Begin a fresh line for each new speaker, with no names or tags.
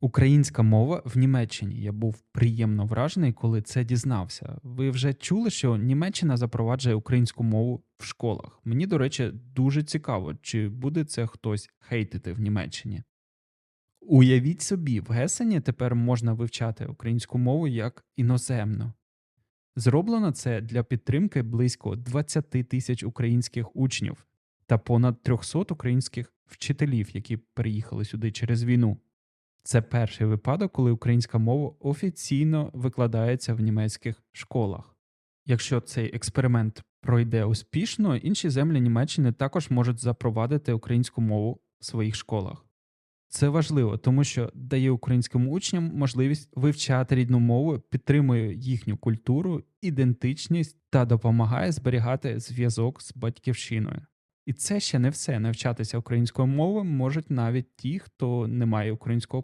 Українська мова в Німеччині. Я був приємно вражений, коли це дізнався. Ви вже чули, що Німеччина запроваджує українську мову в школах. Мені, до речі, дуже цікаво, чи буде це хтось хейтити в Німеччині. Уявіть собі, в Гесені тепер можна вивчати українську мову як іноземну. Зроблено це для підтримки близько 20 тисяч українських учнів та понад 300 українських вчителів, які переїхали сюди через війну. Це перший випадок, коли українська мова офіційно викладається в німецьких школах. Якщо цей експеримент пройде успішно, інші землі Німеччини також можуть запровадити українську мову в своїх школах. Це важливо, тому що дає українським учням можливість вивчати рідну мову, підтримує їхню культуру, ідентичність та допомагає зберігати зв'язок з батьківщиною. І це ще не все. Навчатися українською мовою можуть навіть ті, хто не має українського